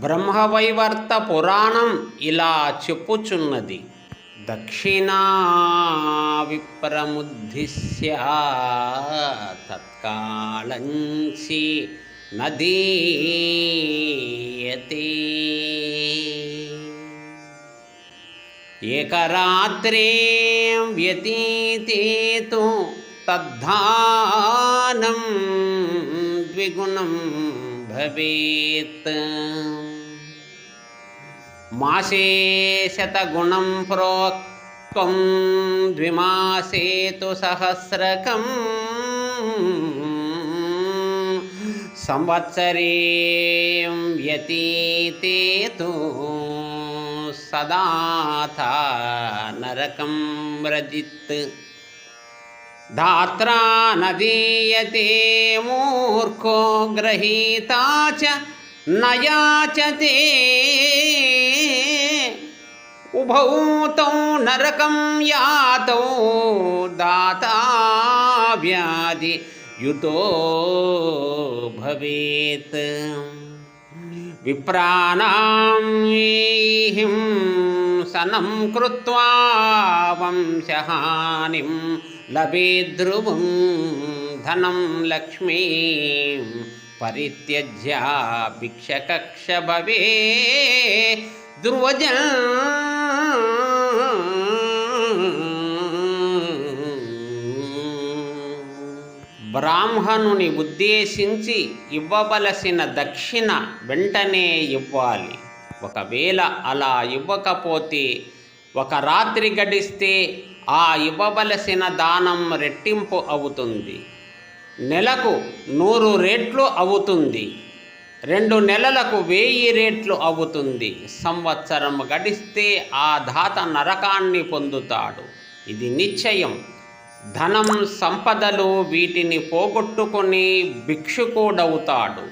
బ్రహ్మవైవర్త పురాణం ఇలా చెప్పుచున్నది. దక్షిణా విప్రముద్దిశ్య తత్కాళంచి నదీయతే. ఏకరాత్రే వ్యతీతేతు తద్ధానం ద్విగుణం भवेत्। मासेशतगुणं प्रोक्त्वं द्विमासे तु सहस्रकम् संवत्सरे व्यतीते तु सदा था नरकं व्रजित्। धात्रा नदीयते मूर्खो गृहीता च न याचते। उभौ तौ नरकं यातौ दाता व्याधि युतो भवेत्। विप्राणां हिंसनं कृत्वा वंशहानिं लभेद्रुवं धनं लक्ष्मीं परित्यज्य भिक्षकक्ष भवे ధ్రువజ బ్రాహ్మణుని ఉద్దేశించి ఇవ్వవలసిన దక్షిణ వెంటనే ఇవ్వాలి ఒకవేళ అలా ఇవ్వకపోతే ఒక రాత్రి గడిస్తే ఆ ఇవ్వవలసిన దానం రెట్టింపు అవుతుంది. నెలకు నూరు రేట్లు అవుతుంది. రెండు నెలలకు వెయ్యి రేట్లు అవుతుంది. సంవత్సరం గడిస్తే ఆ దాత నరకాన్ని పొందుతాడు. ఇది నిశ్చయం. ధనం సంపదలు వీటిని పోగొట్టుకొని భిక్షుకుడవుతాడు.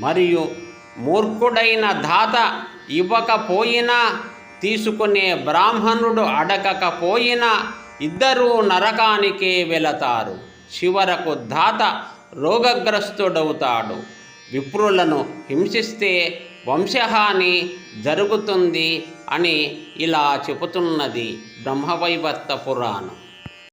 మరియు మూర్ఖుడైన దాత ఇవ్వకపోయినా తీసుకునే బ్రాహ్మణుడు అడగకపోయినా ఇద్దరూ నరకానికే వెళతారు. చివరకు దాత రోగగ్రస్తుడవుతాడు. విప్రులను హింసిస్తే వంశహాని జరుగుతుంది అని ఇలా చెబుతున్నది బ్రహ్మవైవర్త పురాణం.